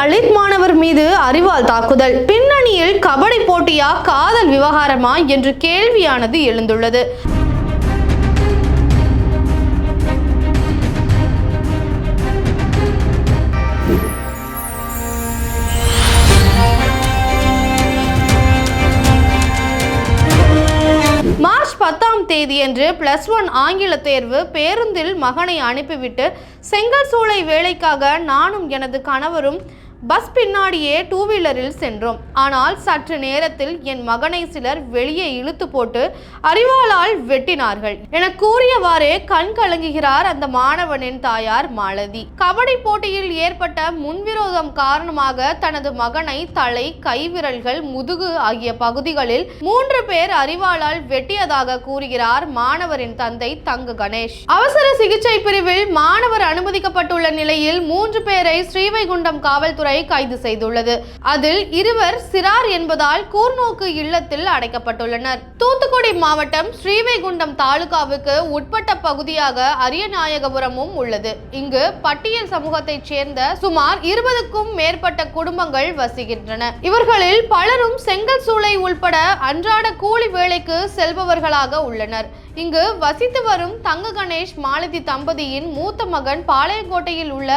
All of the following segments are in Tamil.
தலித் மாணவர் மீது அறிவால் தாக்குதல். பின்னணியில் கபடி போட்டியா காதல் விவகாரமா என்று கேள்வியானது எழுந்துள்ளது. மார்ச் பத்தாம் தேதியன்று பிளஸ் ஒன் ஆங்கில தேர்வு பேருந்தில் மகனை அனுப்பிவிட்டு செங்கல் சூளை வேலைக்காக நானும் எனது கணவரும் பஸ் பின்னாடியே டூ வீலரில் சென்றோம். ஆனால் சற்று நேரத்தில் என் மகனை சிலர் வெளியே இழுத்து போட்டு அறிவாளால் வெட்டினார்கள். என கூறியவாறே கண் கலங்குகிறார் அந்த மாணவனின் தாயார் மாலதி. கபடி போட்டியில் ஏற்பட்ட முன்விரோதம் காரணமாக தனது மகனை தலை கைவிரல்கள் முதுகு ஆகிய பகுதிகளில் மூன்று பேர் அறிவாளால் வெட்டியதாக கூறுகிறார் மாணவரின் தந்தை தங்கு கணேஷ். அவசர சிகிச்சை பிரிவில் மாணவர் அனுமதிக்கப்பட்டுள்ள நிலையில் மூன்று பேரை ஸ்ரீவைகுண்டம் காவல்துறை கைது செய்துள்ளது. அதில் இருவர் சிறார் என்பதால் கூர்நோக்கு இல்லத்தில் அடைக்கப்பட்டுள்ளனர். தூத்துக்குடி மாவட்டம் ஸ்ரீவைகுண்டம் தாலுகாவுக்கு உட்பட்ட பகுதியாக அரியநாயகபுரமும் உள்ளது. இங்கு பட்டியல் சமூகத்தைச் சேர்ந்த சுமார் இருபதுக்கும் மேற்பட்ட குடும்பங்கள் வசிக்கின்றன. இவர்களில் பலரும் செங்கல் சூளை உள்பட அன்றாட கூலி வேலைக்கு செல்பவர்களாக உள்ளனர். இங்கு வசித்து வரும் தங்க கணேஷ் மாலதி தம்பதியின் மூத்த மகன் பாளையங்கோட்டையில் உள்ள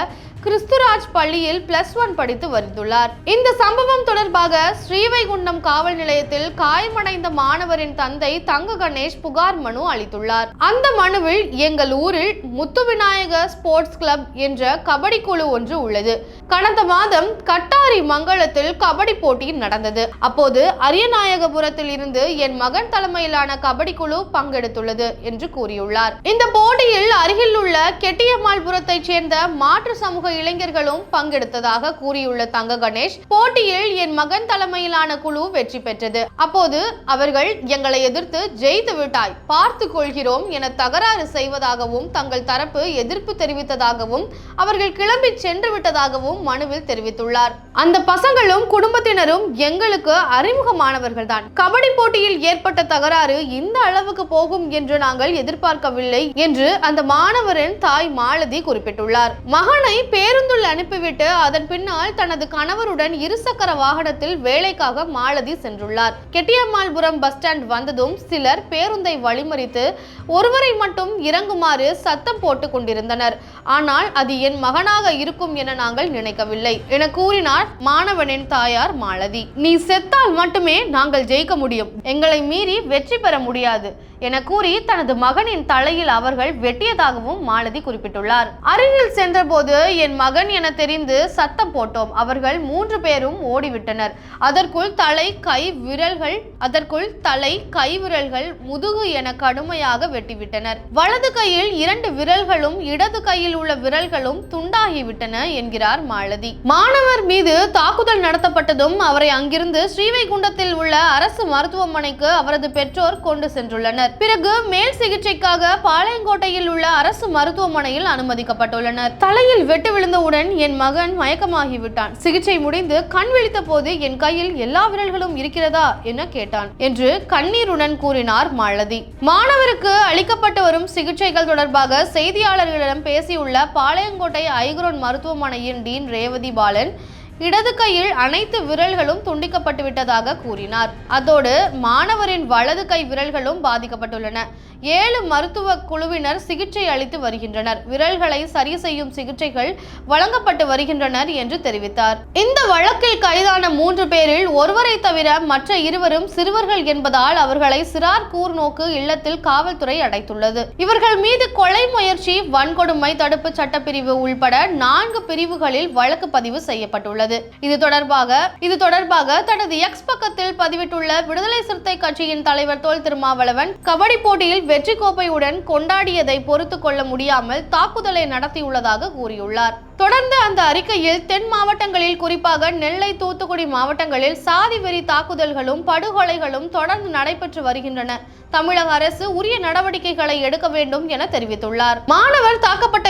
கிறிஸ்துராஜ் பள்ளியில் பிளஸ் ஒன் படித்து வந்துள்ளார் இந்த சம்பவம் தொடர்பாக ஸ்ரீவைகுண்டம் காவல் நிலையத்தில் காயமடைந்த மாணவரின் தந்தை தங்க கணேஷ் புகார் மனு அளித்துள்ளார். அந்த மனுவில் எங்கள் ஊரில் முத்துவிநாயக ஸ்போர்ட்ஸ் கிளப் என்ற கபடி குழு ஒன்று உள்ளது. கடந்த மாதம் கட்டாரி மங்கலத்தில் கபடி போட்டி நடந்தது. அப்போது அரியநாயகபுரத்தில் இருந்து என் மகன் தலைமையிலான கபடி குழு பங்கெடுத்துள்ளது என்று கூறியுள்ளார். இந்த போட்டியில் அருகில் உள்ள கெட்டியம்மாள்புரத்தைச் சேர்ந்த மாற்று சமூக இளைஞர்களும் பங்கெடுத்ததாக கூறியுள்ள தங்க கணேஷ் போட்டியில் என் மகன் தலைமையிலான குழு வெற்றி பெற்றது. அப்போது அவர்கள் எங்களை எதிர்த்து ஜெயித்து விட்டாய் பார்த்து கொள்கிறோம் என தகராறு செய்வதாகவும் தங்கள் தரப்பு எதிர்ப்பு தெரிவித்ததாகவும் அவர்கள் கிளம்பி சென்று விட்டதாகவும் மனுவில் தெரிவித்துள்ளார். அந்த பசங்களும் குடும்பத்தினரும் எங்களுக்கு அறிமுகமானவர்கள் தான் கபடி போட்டியில் ஏற்பட்ட தகராறு இந்த அளவுக்கு போகும் என்று நாங்கள் எதிர்பார்க்கவில்லை என்று அந்த மாணவரின் தாய் மாலதி குறிப்பிட்டுள்ளார். மகனை பேருந்துள் அனுப்பிவிட்டு அதன் பின்னால் தனது கணவருடன் இருசக்கர வாகனத்தில் வேலைக்காக மாலதி சென்றுள்ளார். கெட்டியம்மாள்புரம் பஸ் ஸ்டாண்ட் வந்ததும் சிலர் பேருந்தை வழிமறித்து ஒருவரை மட்டும் இறங்குமாறு சத்தம் போட்டுக் கொண்டிருந்தனர். ஆனால் அது என் மகனாக இருக்கும் என நாங்கள் நினைக்கவில்லை என கூறினார் மாணவனின் தாயார் மாலதி. நீ செத்தால் மட்டுமே நாங்கள் ஜெயிக்க முடியும். எங்களை மீறி வெற்றி பெற முடியாது. என கூறி தனது மகனின் தலையில் அவர்கள் வெட்டியதாகவும் மாலதி குறிப்பிட்டுள்ளார். அருகில் சென்றபோது என் மகன் என தெரிந்து சத்தம் போட்டோம். அவர்கள் மூன்று பேரும் ஓடிவிட்டனர். அதற்குள் தலை கை விரல்கள் அதற்குள் தலை கை விரல்கள் முதுகு என கடுமையாக வெட்டிவிட்டனர். வலது கையில் இரண்டு விரல்களும் இடது கையில் உள்ள விரல்களும் துண்டாகிவிட்டன என்கிறார் மாலதி. மாணவர் மீது தாக்குதல் நடத்தப்பட்டதும் அவரை அங்கிருந்து ஸ்ரீவைகுண்டத்தில் உள்ள அரசு மருத்துவமனைக்கு அவரது பெற்றோர் கொண்டு சென்றுள்ளனர். பிறகு மேல் சிகிச்சைக்காக பாளையங்கோட்டையில் உள்ள அரசு மருத்துவமனையில் அனுமதிக்கப்பட்டுள்ளனர். தலையில் வெட்டு விழுந்தவுடன் என் மகன் மயக்கமாகிவிட்டான். சிகிச்சை முடிந்து கண் விழித்த போது என் கையில் எல்லா விரல்களும் இருக்கிறதா என கேட்டான் என்று கண்ணீருடன் கூறினார் மாலதி. மாணவருக்கு அளிக்கப்பட்டு வரும் சிகிச்சைகள் தொடர்பாக செய்தியாளர்களிடம் பேசியுள்ள பாளையங்கோட்டை ஐகுரோன் மருத்துவமனையின் டீன் ரேவதி பாலன் இடது கையில் அனைத்து விரல்களும் துண்டிக்கப்பட்டு விட்டதாக கூறினார். அதோடு மாணவரின் வலது கை விரல்களும் பாதிக்கப்பட்டுள்ளன. ஏழு மருத்துவ குழுவினர் சிகிச்சை அளித்து வருகின்றனர். விரல்களை சரி செய்யும் சிகிச்சைகள் வழங்கப்பட்டு வருகின்றனர் என்று தெரிவித்தார். இந்த வழக்கில் கைதான மூன்று பேரில் ஒருவரை தவிர மற்ற இருவரும் சிறுவர்கள் என்பதால் அவர்களை சிறார் கூர்நோக்கு இல்லத்தில் காவல்துறை அடைத்துள்ளது. இவர்கள் மீது கொலை முயற்சி வன்கொடுமை தடுப்பு சட்டப்பிரிவு உள்பட நான்கு பிரிவுகளில் வழக்கு பதிவு செய்யப்பட்டுள்ளது. இது தொடர்பாக இது தொடர்பாக தனது எக்ஸ் பக்கத்தில் பதிவிட்டுள்ள விடுதலை சிறுத்தை கட்சியின் தலைவர் தோல் திருமாவளவன் கபடி போட்டியில் வெற்றி கோப்பையுடன் கொண்டாடியதை பொறுத்து கொள்ள முடியாமல் தாக்குதலை நடத்தியுள்ளதாக கூறியுள்ளார். தொடர்ந்து அந்த அறிக்கையில் தென் மாவட்டங்களில் குறிப்பாக நெல்லை தூத்துக்குடி மாவட்டங்களில் சாதி வெறி தாக்குதல்களும் படுகொலைகளும் தொடர்ந்து நடைபெற்று வருகின்றன. தமிழக அரசு உரிய நடவடிக்கைகளை எடுக்க வேண்டும் என தெரிவித்துள்ளார். மாணவர் தாக்கப்பட்ட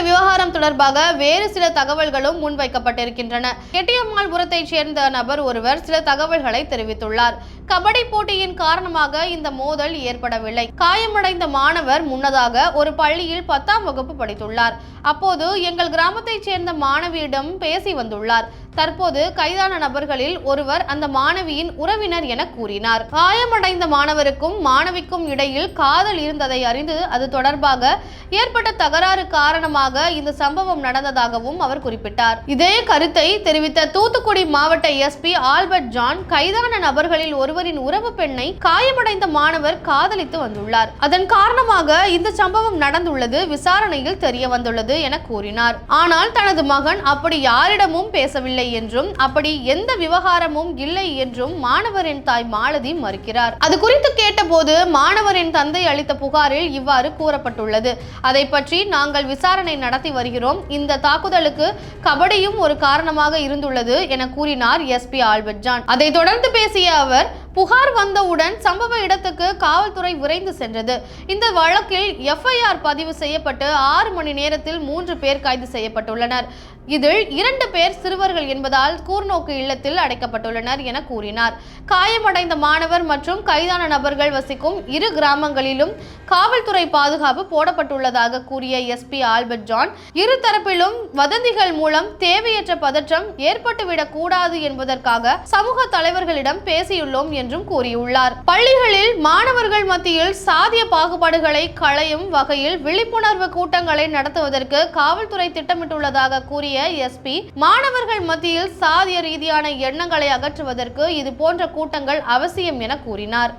தொடர்பாக வேறு சில தகவல்களும் முன்வைக்கப்பட்டிருக்கின்றன. எட்டியம்மாள்புரத்தைச் சேர்ந்த நபர் ஒருவர் சில தகவல்களை தெரிவித்துள்ளார். கபடி போட்டியின் காரணமாக இந்த மோதல் ஏற்படவில்லை. காயமடைந்த மாணவர் முன்னதாக ஒரு பள்ளியில் பத்தாம் வகுப்பு படித்துள்ளார். அப்போது எங்கள் கிராமத்தைச் சேர்ந்த மாணவியிடம் பேசி வந்துள்ளார். தற்போது கைதான நபர்களில் ஒருவர் அந்த மாணவியின் உறவினர் என கூறினார். காயமடைந்த மாணவருக்கும் மாணவிக்கும் இடையில் காதல் இருந்ததை அறிந்து அது தொடர்பாக ஏற்பட்ட தகராறு காரணமாக இந்த சம்பவம் நடந்ததாகவும் அவர் குறிப்பிட்டார். இதே கருத்தை தெரிவித்த தூத்துக்குடி மாவட்ட எஸ்பி ஆல்பர்ட் ஜான் கைதான நபர்களில் ஒருவரின் உறவு பெண்ணை காயமடைந்த மாணவர் காதலித்து வந்துள்ளார். அதன் காரணமாக இந்த சம்பவம் நடந்துள்ளது விசாரணையில் தெரிய வந்துள்ளது என கூறினார். ஆனால் தனது மகன் அப்படி யாரிடமும் பேசவில்லை என்றும் அப்படி எந்த விவகாரமும் இல்லை என்றும் மாணவரின் தாய் மாலதி மறுக்கிறார். அது குறித்து கேட்டபோது மாணவரின் தந்தை அளித்த புகாரில் இவ்வாறு கூறப்பட்டுள்ளது. அதை பற்றி நாங்கள் விசாரணை நடத்தி வருகிறோம். இந்த தாக்குதலுக்கு கபடியும் ஒரு காரணமாக இருந்துள்ளது என கூறினார் எஸ்பி ஆல்பர்ட் ஜான். அதைத் தொடர்ந்து பேசிய அவர் புகார் வந்தவுடன் சம்பவ இடத்துக்கு காவல்துறை விரைந்து சென்றது. இந்த வழக்கில் எஃப்ஐஆர் பதிவு செய்யப்பட்டு ஆறு மணி நேரத்தில் மூன்று பேர் கைது செய்யப்பட்டுள்ளனர். இதில் இரண்டு பேர் சிறுவர்கள் என்பதால் கூர்நோக்கு இல்லத்தில் அடைக்கப்பட்டுள்ளனர் என கூறினார். காயமடைந்த மாணவர் மற்றும் கைதான நபர்கள் வசிக்கும் இரு கிராமங்களிலும் காவல்துறை பாதுகாப்பு போடப்பட்டுள்ளதாக கூறிய எஸ்பி ஆல்பர்ட் ஜான் இரு தரப்பிலும் வதந்திகள் மூலம் தேவையற்ற பதற்றம் ஏற்பட்டுவிடக் கூடாது என்பதற்காக சமூக தலைவர்களிடம் பேசியுள்ளோம் என்றும் கூறியுள்ளார். பள்ளிகளில் மாணவர்கள் மத்தியில் சாதிய பாகுபாடுகளை களையும் வகையில் விழிப்புணர்வு கூட்டங்களை நடத்துவதற்கு காவல்துறை திட்டமிட்டுள்ளதாக கூறிய எஸ்பி மாணவர்கள் மத்தியில் சாதிய ரீதியான எண்ணங்களை அகற்றுவதற்கு இது போன்ற கூட்டங்கள் அவசியம் என கூறினார்.